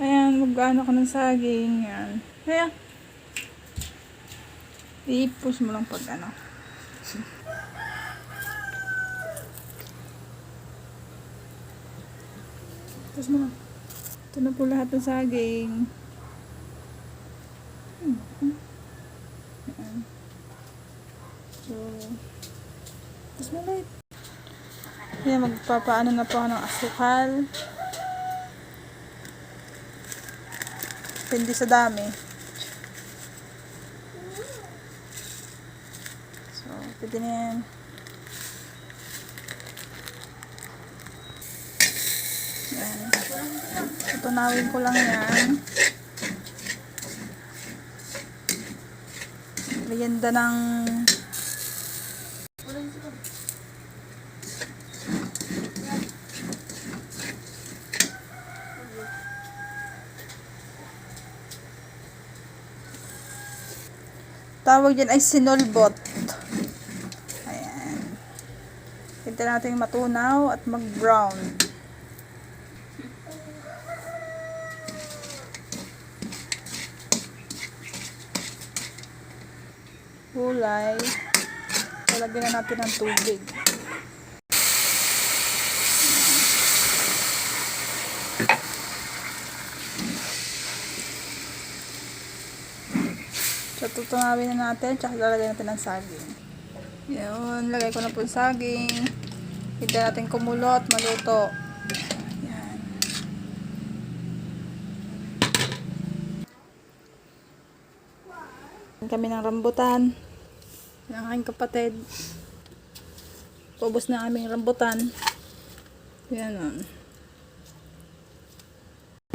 Ayan, mag-ano ko ng saging. Yan. Ayan. I-push mo lang pag ano. Push mo lang. Ito na po lahat ng saging. Hmm. Ayan. So, push mo ulit. Ayan, magpapaano na po ako ng asukal. Hindi sa dami. So, pwede na yan. Yan. Tutunawin ko lang yan. Lagyan da ng tawag dyan ay sinulbot. Ayan. Hintay natin matunaw at mag-brown. Gulay. Lalagyan na natin ng tubig. So, tutunawin na natin, tsaka lalagyan natin ng saging. Yun, lagay ko na po yung saging. Hintay natin kumulot, maluto. Yan. Kami ng rambutan. Ng aking kapatid. Pubos na aming rambutan. Yan.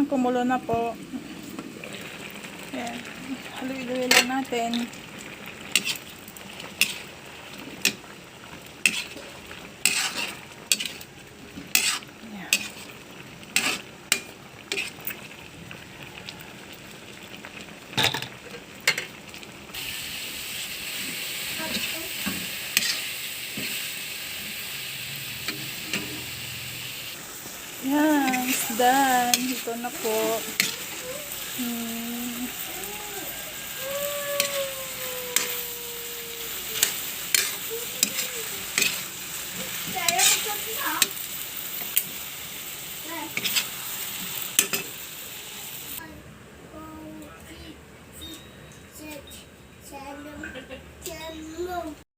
Kumulo na po. Yan. Haluin-haluin lang natin. Yan. Yan, it's done. Ito na po. 鸡汤。对。